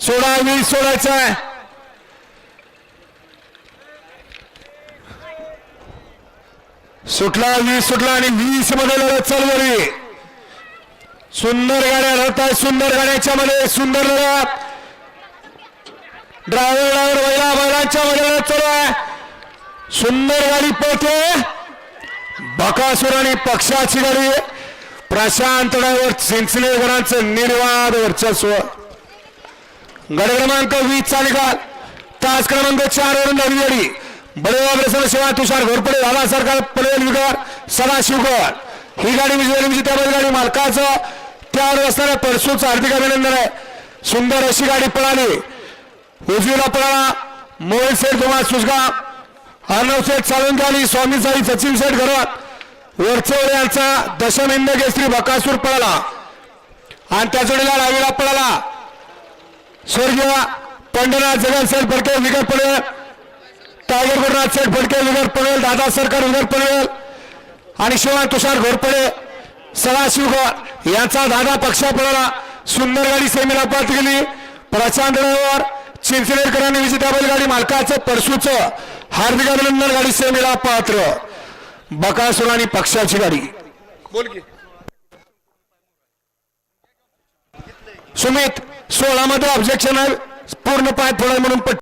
सोळा वीस सोडायचा आहे. सुटला वीस सुटला आणि वीसमध्ये लढत चालू झाली सुंदर गाड्या लढत आहे सुंदर गाड्याच्या मध्ये सुंदर लढत. ड्रायव्हर ड्रायव्हर बैला बैलांच्या मध्ये लढत चालू आहे. सुंदर गाडी पळते. बकासूर आणि पक्षाची गाडी. प्रशांत ड्रायव्हर चिंचणेकरांचं निर्वाद वर्चस्व. गड क्रमांक वीस चा निकाल. तास क्रमांक चार वरून नवी गाडी शिवाय तुषार घोरपडे झाला सरकार पनवेल विकार सदाशिवकर ही गाडी विजयी विजेती गाडी मालकाचं. त्यावर असणाऱ्या परसूचं हार्दिक अभिनंदन आहे. सुंदर अशी गाडी पळाली. उजवीला पळाला मोहित सेठ कुमार सुसगाव अर्णव सेठ सावंतवाडी स्वामी साई सचिन सेठ घरवात वरचेवर यांचा दशमिंद केसरी बकासूर पळाला. आणि त्या जोडीला रावीला पळाला. स्वर्गीय पंढरनाथ जगन सेठ फडके विगर पडेल टायगर गुरुनाथ सेठ फडके विगर पडेल दादा सरकार विगर पडेल आणि शिवाय तुषार घोरपडे सदाशिवकर यांचा दादा पक्षापणाला सुंदर गाडी सेमीला पात गेली प्रशांत ड्रायव्हर चिंचणेकरांनी विजेत्या बैलगाडी मालकाचं परसूचं हार्दिक अभिनंदन गाडी सेमीला पात्र. बकासूर आणि पक्षाची गाडी. बोल की. सुमित सोळामध्ये ऑब्जेक्शन आहे. पूर्ण पाय फोडाय म्हणून